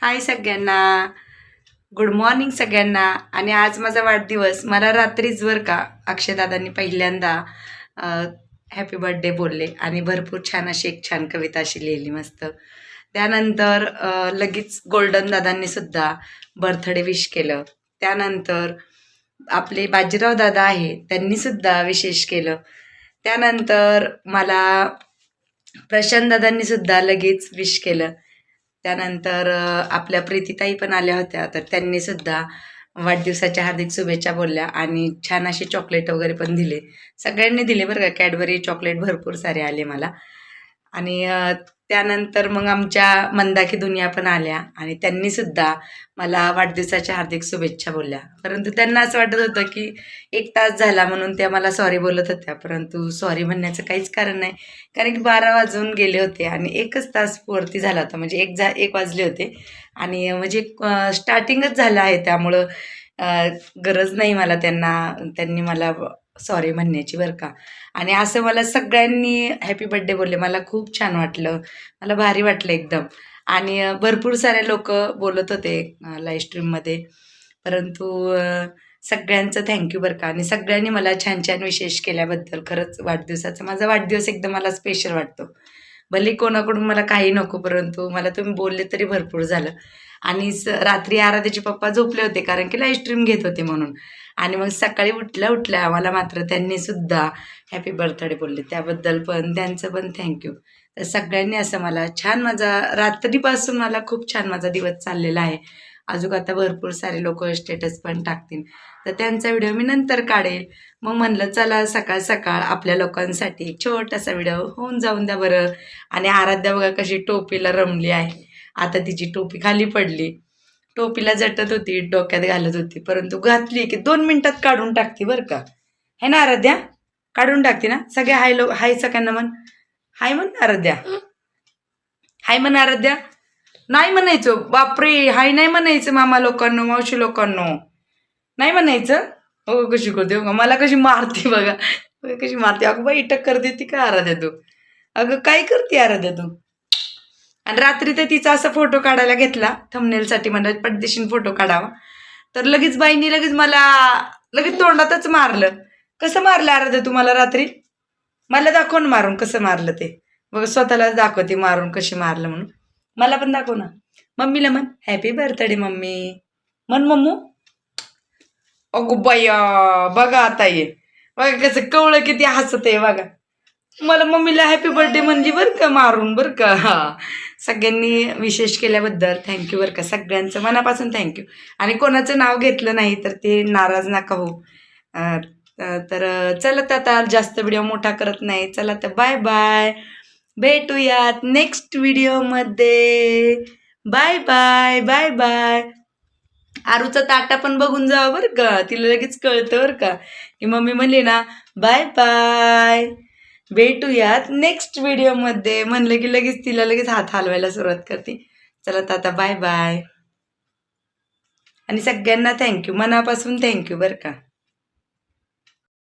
हाय सगळ्यांना. Good morning सगळ्यांना. आणि आज माझा वाढदिवस. मला रात्रीच बरं का अक्षयदादांनी पहिल्यांदा हॅपी बर्थडे बोलले. आणि भरपूर छान अशी एक छान कविता अशी लिहिली मस्त. त्यानंतर लगेच गोल्डन दादांनी सुद्धा बर्थडे विश केलं. त्यानंतर आपले बाजीराव दादा आहे त्यांनी सुद्धा विशेष केलं. त्यानंतर मला प्रशांत दादांनी सुद्धा लगेच विश केलं. त्यानंतर आपल्या प्रीतीताई पण आल्या होत्या. तर त्यांनी सुद्धा वाढदिवसाच्या हार्दिक शुभेच्छा बोलल्या आणि छान असे चॉकलेट वगैरे पण दिले. सगळ्यांनी दिले बरं का. कॅडबरी चॉकलेट भरपूर सारे आले मला. आणि त्यानंतर मग आमच्या मंदाकी दुनिया पण आल्या आणि त्यांनी सुद्धा मला वाढदिवसाच्या हार्दिक शुभेच्छा बोलल्या. परंतु त्यांना असं वाटत होतं की एक तास झाला म्हणून त्या मला सॉरी बोलत होत्या. परंतु सॉरी म्हणण्याचं काहीच कारण नाही. कारण की बारा वाजून गेले होते आणि एकच तास वरती झाला होता. म्हणजे एक झा एक वाजले होते. आणि म्हणजे स्टार्टिंगच झालं आहे त्यामुळं गरज नाही मला त्यांना त्यांनी मला सॉरी म्हणण्याची बरं का. आणि असं मला सगळ्यांनी हॅपी बड्डे बोलले. मला खूप छान वाटलं. मला भारी वाटलं एकदम. आणि भरपूर सारे लोक बोलत होते लाईव्ह स्ट्रीममध्ये परंतु सगळ्यांचं थँक्यू बरं का. आणि सगळ्यांनी मला छान छान विशेष केल्याबद्दल खरंच वाढदिवसाचा माझा वाढदिवस एकदम मला स्पेशल वाटतो. भले कोणाकडून मला काही नको परंतु मला तुम्ही बोलले तरी भरपूर झालं. आणि स रात्री आराध्याचे पप्पा झोपले होते कारण की लाईव्ह स्ट्रीम घेत होते म्हणून. आणि मग सकाळी उठल्या उठल्या आम्हाला मात्र त्यांनी सुद्धा हॅपी बर्थडे बोलले. त्याबद्दल पण त्यांचं पण थँक्यू तर सगळ्यांनी असं मला छान माझा रात्रीपासून मला खूप छान माझा दिवस चाललेला आहे. अजून आता भरपूर सारे लोक स्टेटस पण टाकतील. तर त्यांचा व्हिडिओ मी नंतर काढेल. मग म्हणलं चला सकाळ सकाळ आपल्या लोकांसाठी एक छोटासा व्हिडिओ होऊन जाऊन द्या बरं. आणि आराध्या बघा कशी टोपीला रमली आहे. आता तिची टोपी खाली पडली. टोपीला झटत होती डोक्यात घालत होती. परंतु घातली की दोन मिनिटात काढून टाकते बरं का. है ना आराध्या? काढून टाकते ना? सगळे हाय लो हाय सगळ्यांना म्हण. हाय म्हण आराध्या. हाय म्हण आराध्या. नाही म्हणायचं. बापरे हाय नाही म्हणायचं मामा लोकांनो मावशी लोकांनो. नाही म्हणायचं. हो कशी करते हो मला कशी मारते बघा. कशी मारते. अगं बाई टक्कर देते का आराध्या तू? अगं काय करते आराध्या तू? आणि रात्री तर तिचा असा फोटो काढायला घेतला थमनेलसाठी म्हणत पडदेशीन फोटो काढावा. तर लगेच बाईंनी लगेच मला लगेच तोंडातच मारलं. कसं मारलं आराध्या तुम्हाला रात्री? मला दाखवून मारून कसं मारलं ते. बघ स्वतःलाच दाखवते मारून कशी मारलं म्हणून. मला पण दाखव ना. मम्मीला म्हण हॅपी बर्थडे मम्मी. म्हण मम्मू. अगो बया बघा आता ये बघा कसं कवळं किती हसत आहे बघा. मला मम्मीला हॅपी बर्थडे म्हणजे बरं का मारून बरं का. सगळ्यांनी विशेष केल्याबद्दल थँक्यू बरं का. सगळ्यांचं मनापासून थँक्यू आणि कोणाचं नाव घेतलं नाही तर ते नाराज नका हो तर चला तर आता जास्त व्हिडिओ मोठा करत नाही. चला तर बाय बाय भेटूयात नेक्स्ट व्हिडिओमध्ये बाय बाय बाय बाय आरूचा ताटा पण बघून जावा बरं का. तिला लगेच कळतं बरं का. की मम्मी म्हणली ना बाय बाय भेटूयात नेक्स्ट व्हिडिओमध्ये म्हणलं की लगेच तिला लगेच हात हलवायला सुरुवात करते. चला ताता बाय बाय आणि सगळ्यांना थँक्यू मनापासून थँक्यू बरं का.